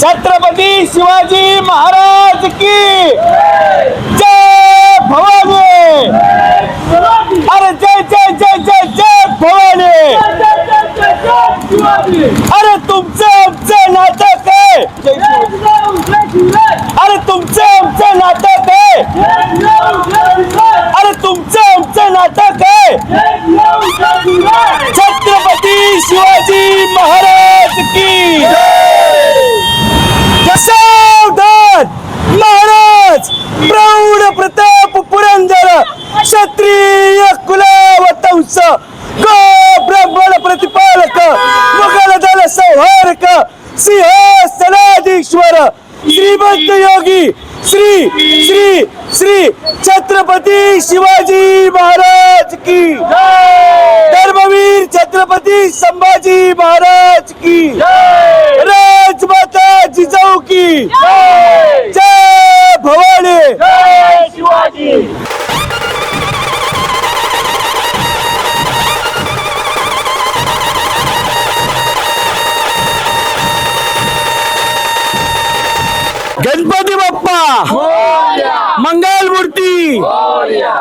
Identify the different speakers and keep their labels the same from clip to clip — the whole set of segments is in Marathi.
Speaker 1: छत्रपती शिवाजी महाराज की जय भवानी। अरे जय जय जय जय जय भवानी। अरे तुमचं आमचं नाटक आहे। अरे तुमचं आमचं नाटक आहे अरे तुमचं आमचं नाटक आहे छत्रपती शिवाजी महाराज की सावधान महाराज प्रौढ प्रताप पुरंदर क्षत्रिय कुलावतंस गो ब्राह्मण प्रतिपालक मुघल दल संहारक सिंहासनाधीश्वर श्रीमंत योगी श्री श्री छत्रपती शिवाजी महाराज की धर्मवीर छत्रपती संभाजी महाराज की राजमाता जिजाऊ की जय। भवानी। गणपती बाप्पा! मंगल मूर्ती!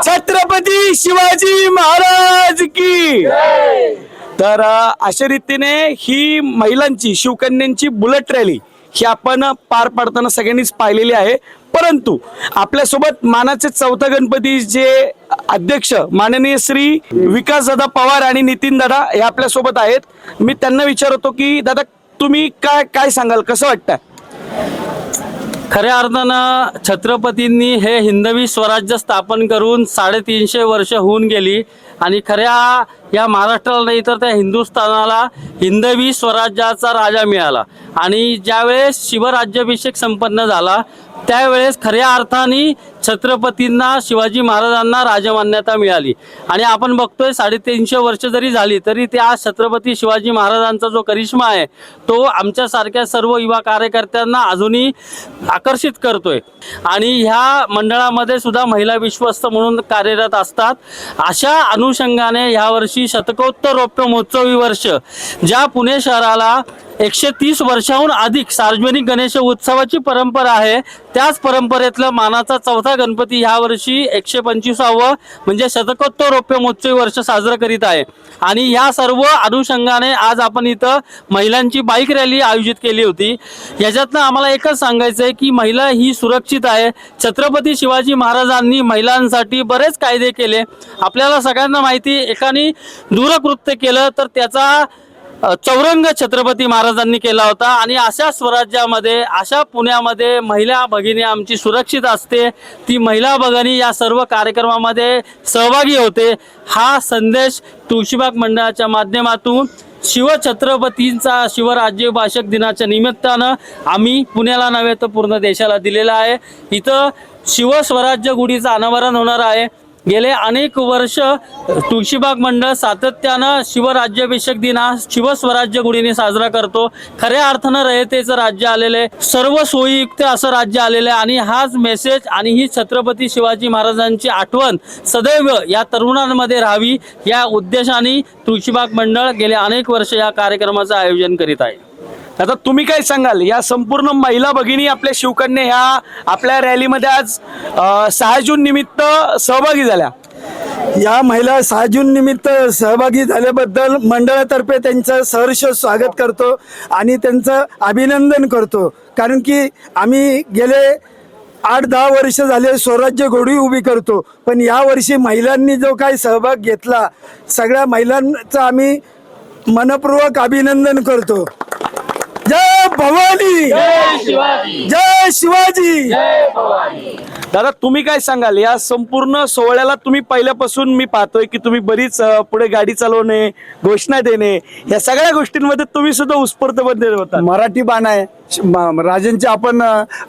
Speaker 1: छत्रपती शिवाजी महाराज की! तर अशा रीतीने ही महिलांची शिवकन्यांची बुलेट रॅली ही आपण पार पाडताना सगळ्यांनीच पाहिलेली आहे. परंतु आपल्यासोबत मानाचे चौथा गणपती जे अध्यक्ष माननीय श्री विकास दादा पवार आणि नितीन दादा हे आपल्यासोबत आहेत. मी त्यांना विचारतो की दादा तुम्ही काय काय सांगाल? कसं वाटतं
Speaker 2: खऱ्या अर्थानं छत्रपतींनी हे हिंदवी स्वराज्य स्थापन करून साडेतीनशे वर्ष होऊन गेली आणि खऱ्या या महाराष्ट्राला नाही तर त्या हिंदुस्थानाला हिंदवी स्वराज्याचा राजा मिळाला. आणि ज्यावेळेस शिवराज्याभिषेक संपन्न झाला त्यावेळेस खऱ्या अर्थाने छत्रपतींना शिवाजी महाराजांना राजमान्यता मिळाली. आणि आपण बघतोय साडेतीनशे वर्ष जरी झाली तरी त्या छत्रपती शिवाजी महाराजांचा जो करिश्मा आहे तो आमच्यासारख्या सर्व युवा कार्यकर्त्यांना अजूनही आकर्षित करतोय. आणि ह्या मंडळामध्ये सुद्धा महिला विश्वस्त म्हणून कार्यरत असतात. अशा अनुषंगाने यावर्षी शतकोत्तर रौप्य महोत्सवी वर्ष ज्या पुणे शहराला एकशे तीस वर्षाहून अधिक सार्वजनिक गणेश उत्सवाची परंपरा आहे. त्याच परंपरेतलं मानाचा चौथा गणपती ह्या वर्षी एकशे पंचवीसावं म्हणजे शतकोत्तर रौप्य महोत्सवी वर्ष साजरं करीत आहे. आणि ह्या सर्व अनुषंगाने आज आपण इथं महिलांची बाईक रॅली आयोजित केली होती. याच्यातनं आम्हाला एकच सांगायचं आहे की महिला ही सुरक्षित आहे. छत्रपती शिवाजी महाराजांनी महिलांसाठी बरेच कायदे केले. आपल्याला सगळ्यांना माहिती एकाने दूरकृत्य केलं तर त्याचा चौरंग छत्रपती महाराजांनी केला होता आणि अशा स्वराज्यामध्ये अशा पुण्यामध्ये महिला भगिनी आमची सुरक्षित असते. ती महिला भगिनी या सर्व कार्यक्रमामध्ये सहभागी होते. हा संदेश तुळशीबाग मंडळाच्या माध्यमातून शिवछत्रपतींचा शिवराज्यभाषक दिनाच्या निमित्तानं आम्ही पुण्याला नव्हे तर पूर्ण देशाला दिलेला आहे. इथं शिवस्वराज्य गुढीचं अनावरण होणार आहे. गेले अनेक वर्ष तुळशीबाग मंडळ सातत्यानं शिवराज्याभिषेक दिन हा शिवस्वराज्य गुढीने साजरा करतो. खऱ्या अर्थानं रयतेचं राज्य आलेलं आहे. सर्व सोयीयुक्त असं राज्य आलेलं आहे. आणि हाच मेसेज आणि ही छत्रपती शिवाजी महाराजांची आठवण सदैव या तरुणांमध्ये राहावी या उद्देशाने तुळशीबाग मंडळ गेले अनेक वर्ष या कार्यक्रमाचं आयोजन करीत आहे.
Speaker 1: आता तुम्ही काय सांगाल? या संपूर्ण महिला भगिनी आपल्या शिवकन्या ह्या आपल्या रॅलीमध्ये आज सहा जून निमित्त सहभागी झाल्या.
Speaker 3: या महिला सहा जून निमित्त सहभागी झाल्याबद्दल मंडळातर्फे त्यांचं सहर्ष स्वागत करतो आणि त्यांचं अभिनंदन करतो. कारण की आम्ही गेले आठ दहा वर्ष झाले स्वराज्य घोडी उभी करतो. पण या वर्षी महिलांनी जो काही सहभाग घेतला सगळ्या महिलांचं आम्ही मनपूर्वक अभिनंदन करतो. भवानी। जय शिवाजी।
Speaker 1: दादा तुम्ही काय सांगाल? या संपूर्ण सोहळ्याला तुम्ही पहिल्यापासून मी पाहतोय की तुम्ही बरीच पुढे गाडी चालवणे घोषणा देणे या सगळ्या गोष्टींमध्ये तुम्ही सुद्धा उत्स्फूर्तपणे होता
Speaker 3: मराठी बाण आहे. राजांचे आपण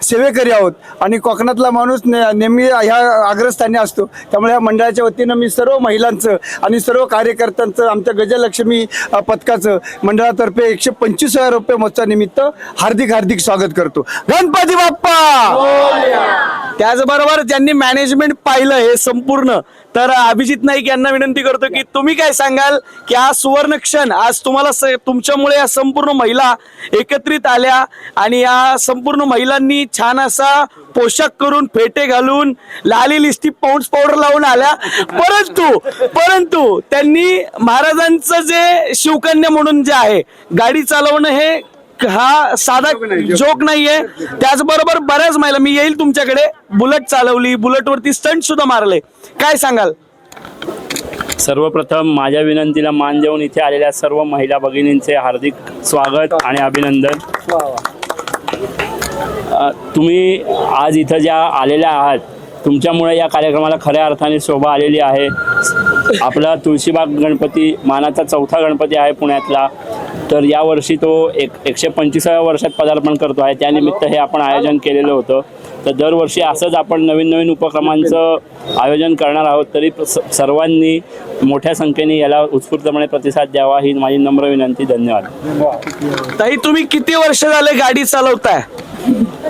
Speaker 3: सेवेकरी आहोत आणि कोकणातला माणूस ने- नेहमी ह्या अग्रस्थानी असतो. त्यामुळे या मंडळाच्या वतीनं मी सर्व महिलांचं आणि सर्व कार्यकर्त्यांचं आमच्या गजलक्ष्मी पथकाचं मंडळातर्फे एकशे पंचवीस हजार रुपये मोत्सानिमित्त हार्दिक हार्दिक स्वागत करतो. गणपती बाप्पा!
Speaker 1: त्याचबरोबर ज्यांनी मॅनेजमेंट पाहिलं हे संपूर्ण तर अभिजित नाईक यांना विनंती करतो की तुम्ही काय सांगाल की हा सुवर्ण क्षण आज तुम्हाला तुमच्यामुळे या संपूर्ण महिला एकत्रित आल्या आणि या संपूर्ण महिलांनी छान असा पोशाख करून फेटे घालून लाली लिस्टी पौंड पावडर लावून आल्या. परंतु परंतु त्यांनी महाराजांचं जे शिवकन्या म्हणून जे आहे गाडी चालवणं हे हा साधा जोक नाहीये. त्याचबरोबर बऱ्याच महिला मी येईल तुमच्याकडे. बुलेट चालवली बुलेटवरती स्टंट सुद्धा मारले. काय सांगाल?
Speaker 4: सर्वप्रथम माझ्या विनंतीला मान देऊन इथे आलेल्या सर्व महिला भगिनींचे हार्दिक स्वागत आणि अभिनंदन. तुम्ही आज इथं ज्या आलेल्या आहात तुमच्यामुळे या कार्यक्रमाला खऱ्या अर्थाने शोभा आलेली आहे. आपला तुळशीबाग गणपती मानाचा चौथा गणपती आहे पुण्यातला. तर यावर्षी तो एक एकशे पंचवीसाव्या वर्षात पदार्पण करतो आहे. त्यानिमित्त हे आपण आयोजन केलेलं होतं. तर दरवर्षी असंच आपण नवीन नवीन उपक्रमांचं आयोजन करणार आहोत. तरी स- सर्वांनी मोठ्या संख्येने याला उत्स्फूर्तपणे प्रतिसाद द्यावा ही माझी नम्र विनंती. धन्यवाद.
Speaker 1: ताई तुम्ही किती वर्ष झाले गाडी चालवताय?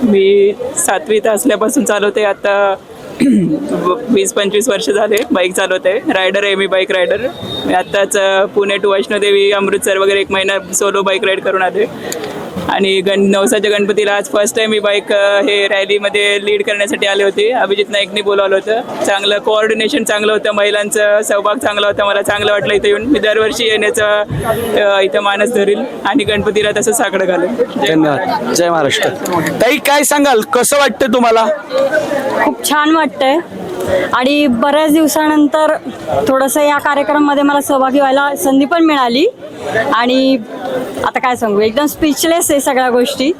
Speaker 5: मी सातवीत असल्यापासून चालवते. आता वीस पंचवीस वर्ष झाले बाईक चालवते. रायडर आहे मी बाईक रायडर मी आत्ताच पुणे टू वैष्णोदेवी अमृतसर वगैरे एक महिना सोलो बाईक राईड करून आले. आणि गण नवसाच्या गणपतीला आज फर्स्ट टाइम मी बाईक हे रॅलीमध्ये लीड करण्यासाठी आले होते. अभिजित नाईकनी बोलावलं होतं. चांगलं कोऑर्डिनेशन चांगलं होतं महिलांचं सहभाग चांगला होता. मला चांगलं वाटलं इथं येऊन. मी दरवर्षी येण्याचं इथं मानस धरील आणि गणपतीला तसं साकडं घालेल जय
Speaker 1: धन्यवाद. जय महाराष्ट्र. ताई काय सांगाल? कसं वाटतं तुम्हाला?
Speaker 6: खूप छान वाटतंय. आणि बऱ्याच दिवसानंतर थोडंसं या कार्यक्रमामध्ये मला सहभागी व्हायला संधी पण मिळाली. आणि आता काय सांगू एकदम स्पीचलेस आहे सगळ्या गोष्टी.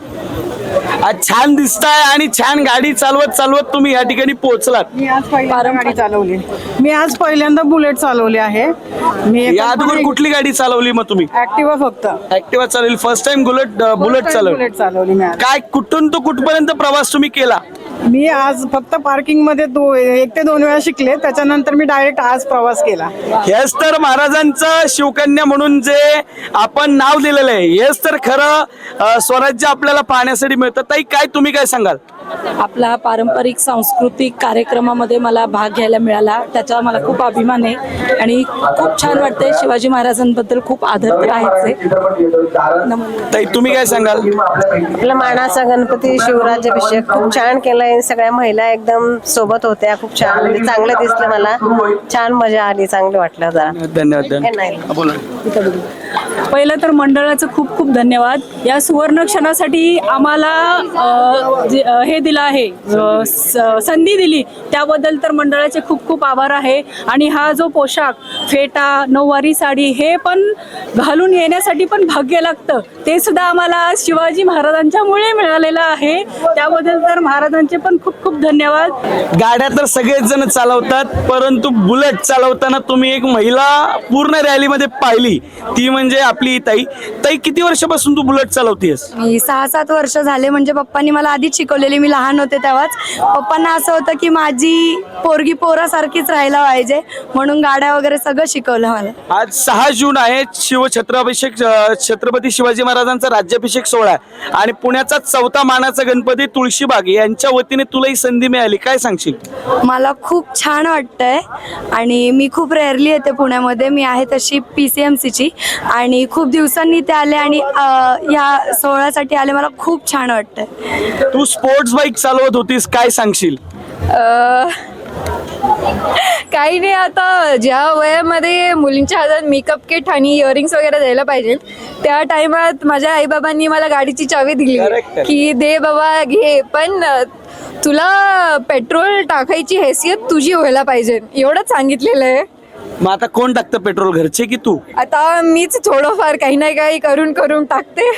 Speaker 1: आज छान दिसताय आणि छान गाडी चालवत चालवत तुम्ही या ठिकाणी पोहोचलात.
Speaker 7: मी आज पहिल्यांदा गाडी चालवली. मी आज पहिल्यांदा बुलेट चालवली आहे. मी
Speaker 1: या अगोदर कुठली गाडी चालवली मग तुम्ही?
Speaker 7: ऍक्टिवा फक्त.
Speaker 1: ऍक्टिवा चालवली फर्स्ट टाइम बुलेट बुलेट चालवली.
Speaker 7: बुलेट चालवली मी आज.
Speaker 1: काय कुठून तो कुठपर्यंत प्रवास तुम्ही केला?
Speaker 7: मी आज फक्त पार्किंगमध्ये दो एक ते दोन वेळा शिकले त्याच्यानंतर मी डायरेक्ट आज प्रवास केला.
Speaker 1: हेच तर महाराजांचं शिवकन्या म्हणून जे आपण नाव दिलेलं आहे हेच तर खरं स्वराज्य आपल्याला पाहण्यासाठी मिळतं. ताई काय तुम्ही काय सांगाल?
Speaker 8: आपला पारंपरिक सांस्कृतिक कार्यक्रमामध्ये मला भाग घ्यायला मिळाला. त्याचा मला खूप अभिमान आहे. आणि खूप छान वाटतंय शिवाजी महाराजांबद्दल खूप आदर तर आहेच आहे.
Speaker 1: तुम्ही काय सांगाल?
Speaker 9: आपला मानाचा गणपती शिवराज्याभिषेक खूप छान केलाय. सगळ्या महिला एकदम सोबत होत्या. खूप छान म्हणजे चांगलं दिसलं मला. छान मजा आली. चांगलं वाटलं जरा.
Speaker 1: धन्यवाद बोला.
Speaker 8: पहिलं तर मंडळाचं खूप खूप धन्यवाद. या सुवर्ण क्षणासाठी आम्हाला जे- हे दिलं आहे स- संधी दिली. त्याबद्दल तर मंडळाचे खूप खूप आभार आहे. आणि हा जो पोशाख फेटा नऊवारी साडी हे पण घालून येण्यासाठी पण भाग्य लागतं. ते सुद्धा आम्हाला शिवाजी महाराजांच्यामुळे मिळालेलं आहे. त्याबद्दल तर महाराजांचे पण खूप खूप धन्यवाद.
Speaker 1: गाड्या तर सगळेच जण चालवतात परंतु बुलेट चालवताना तुम्ही एक महिला पूर्ण रॅलीमध्ये पाहिली. ती म्हणजे आपली ही ताई. ताई किती वर्षापासून तू बुलेट चालवतेस
Speaker 6: मी सहा सात वर्ष झाले म्हणजे पप्पांनी मला आधीच शिकवलेली. मी लहान होते तेव्हाच. पप्पांना असं होतं की माझी पोरगी पोरासारखीच राहायला पाहिजे. म्हणून गाड्या वगैरे सगळं शिकवलं मला.
Speaker 1: आज सहा जून आहे. शिव छत्रभिषेक अं, छत्रपती शिवाजी महाराजांचा राज्याभिषेक सोहळा आहे. आणि पुण्याचा चौथा मानाचा गणपती तुळशीबाग यांच्या वतीने तुला ही संधी मिळाली. काय सांगशील?
Speaker 6: मला खूप छान वाटतंय. आणि मी खूप रेअरली येते पुण्यामध्ये. मी आहे तशी पी सी एम सीची आणि खूप दिवसांनी ते आले आणि या सोहळ्यासाठी आले. मला खूप छान वाटतंय.
Speaker 1: तू स्पोर्ट्स बाईक चालवत होतीस काय सांगशील?
Speaker 10: काही नाही आता ज्या वयामध्ये मुलींच्या हातात मेकअप किट आणि इयरिंग्स वगैरे द्यायला पाहिजे त्या टाइमात माझ्या आईबाबांनी मला गाडीची चावी दिली. की दे बाबा घे. पण तुला पेट्रोल टाकायची हैसियत तुझी व्हायला पाहिजे. एवढंच सांगितलेलं आहे.
Speaker 1: मग आता कोण टाकतं पेट्रोल? घरचे की तू?
Speaker 10: आता मीच थोडंफार काही ना काही करून करून टाकते.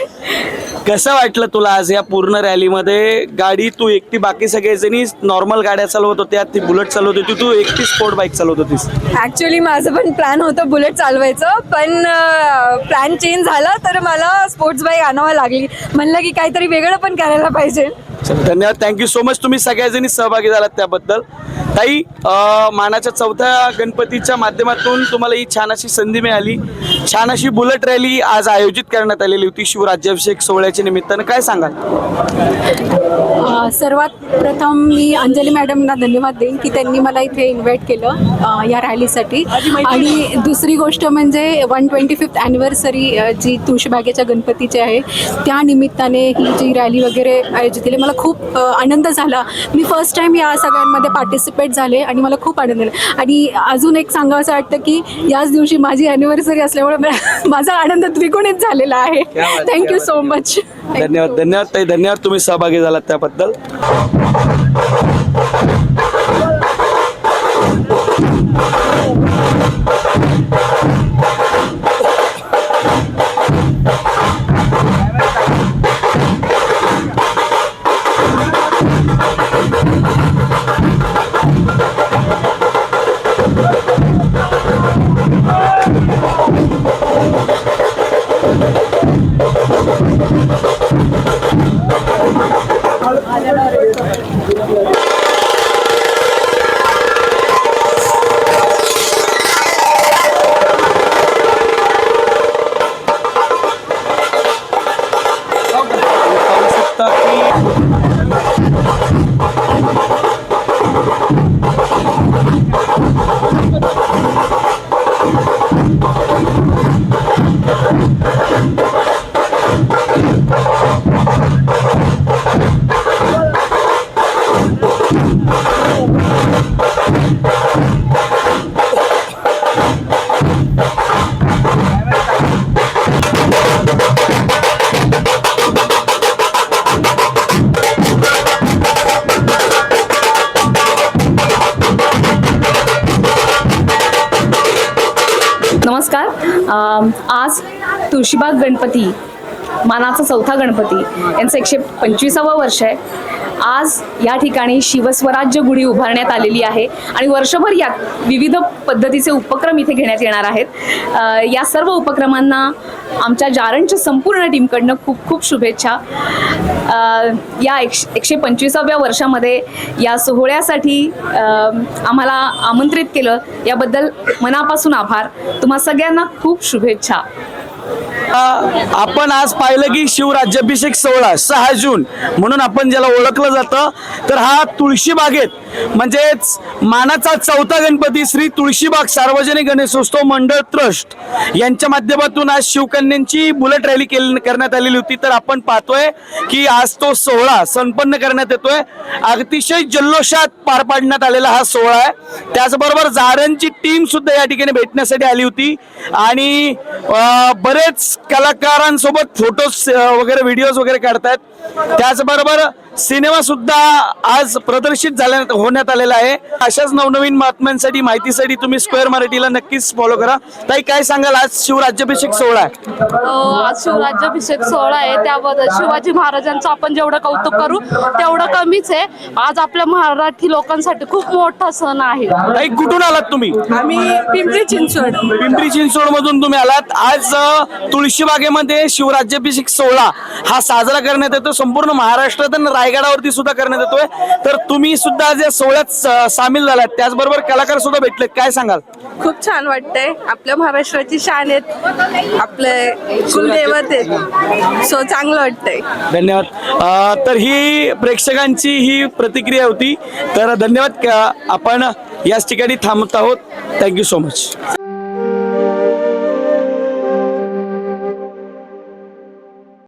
Speaker 1: कसं वाटलं तुला आज या पूर्ण रॅलीमध्ये? गाडी तू एकटी बाकी सगळेजणी नॉर्मल गाड्या चालवत होत्या ती बुलेट चालवत होती तू एकटी स्पोर्ट बाईक चालवत होतीस.
Speaker 10: ॲक्च्युली माझं पण प्लॅन होतं बुलेट चालवायचं पण प्लॅन चेंज झाला तर मला स्पोर्ट्स बाईक आणावं लागली. म्हणलं की काहीतरी वेगळं पण करायला पाहिजे.
Speaker 1: धन्यवाद. थँक्यू सो मच तुम्ही सगळ्याजणी सहभागी झालात त्याबद्दल. ताई मानाच्या चौथ्या गणपतीच्या माध्यमातून तुम्हाला ही छान अशी संधी मिळाली. छान अशी बुलेट रॅली आज आयोजित करण्यात आलेली होती. शिवराज्याभिषेक सोहळ्याच्या निमित्तानं. काय सांगाल?
Speaker 11: सर्वात प्रथम मी अंजली मॅडमना धन्यवाद देईन की त्यांनी मला इथे इन्व्हाइट केलं या रॅलीसाठी. आणि दुसरी गोष्ट म्हणजे वन ट्वेंटी फिफ्थ ॲनिव्हर्सरी जी तुळशीबागेच्या गणपतीची आहे त्या निमित्ताने ही जी रॅली वगैरे आयोजित केली मला खूप आनंद झाला. मी फर्स्ट टाईम या सगळ्यांमध्ये पार्टिसिपेट झाले आणि मला खूप आनंद झाला. आणि अजून एक सांगावं असं वाटतं की याच दिवशी माझी ॲनिव्हर्सरी असल्यामुळे मला- माझा आनंद द्विगुणित झालेला आहे. थँक्यू सो मच
Speaker 1: धन्यवाद धन्यवाद ताई धन्यवाद तुम्ही सहभागी झालात त्याबद्दल.
Speaker 12: आज तुळशीबाग गणपती मानाचा चौथा गणपती यांचं एकशे पंचवीसावं वर्ष आहे. आज या ठिकाणी शिवस्वराज्य गुढी उभारण्यात आलेली आहे आणि वर्षभर यात विविध पद्धतीचे उपक्रम इथे घेण्यात येणार आहेत. या सर्व उपक्रमांना आमच्या जारणच्या संपूर्ण टीमकडनं खूप खूप शुभेच्छा. या एकशे एकशे पंचवीसाव्या वर्षामध्ये या सोहळ्यासाठी आम्हाला आमंत्रित केलं. याबद्दल मनापासून आभार. तुम्हा सगळ्यांना खूप शुभेच्छा.
Speaker 1: आपण आज पाहिलं की शिवराज्याभिषेक सोहळा सहा जून. म्हणून आपण ज्याला ओळखलं जातं तर हा तुळशी बागेत म्हणजेच मानाचा चौथा गणपती श्री तुळशीबाग सार्वजनिक गणेशोत्सव मंडळ ट्रस्ट यांच्या माध्यमातून आज शिवकन्यांची बुलेट रॅली केली करण्यात आलेली होती. तर आपण पाहतोय की आज तो सोहळा संपन्न करण्यात येतोय. अतिशय जल्लोषात पार पाडण्यात आलेला हा सोहळा आहे. त्याचबरोबर जारांची टीम सुद्धा या ठिकाणी भेटण्यासाठी आली होती. आणि बरेच कलाकारांसोबत फोटोज वगैरे व्हिडिओज वगैरे काढतायत. त्याचबरोबर सिनेमा सुद्धा आज प्रदर्शित झाल्या होण्यात आलेला आहे. अशाच नवनवीन बातम्यांसाठी माहितीसाठी तुम्ही स्क्वेअर मराठीला नक्कीच फॉलो करा. ताई काय सांगाल? आज शिवराज्याभिषेक सोहळा आहे.
Speaker 13: आज शिवराज्याभिषेक सोहळा आहे. त्याबद्दल शिवाजी महाराजांचं आपण जेवढं कौतुक करू तेवढं कमीच आहे. आज आपल्या मराठी लोकांसाठी खूप मोठा सण आहे.
Speaker 1: ताई कुठून आलात तुम्ही?
Speaker 11: आम्ही पिंपरी चिंचवड.
Speaker 1: पिंपरी चिंचवड मधून तुम्ही आलात. आज अ, तुळशीबागेमध्ये शिवराज्याभिषेक सोहळा हा साजरा करण्यात येतो. संपूर्ण महाराष्ट्रात आणि रायगडावरती सुद्धा करण्यात येतोय. तर तुम्ही सुद्धा आज या सोहळ्यात सामील झालात. त्याचबरोबर कलाकार सुद्धा भेटले काय सांगाल?
Speaker 14: खूप छान वाटतंय. आपल्या महाराष्ट्राची शान आहेत. आपले कुलदैवत आहेत. सो चांगलं वाटतंय.
Speaker 1: धन्यवाद. तर ही प्रेक्षकांची ही प्रतिक्रिया होती. तर धन्यवाद. आपण याच ठिकाणी थांबत आहोत. Thank you so much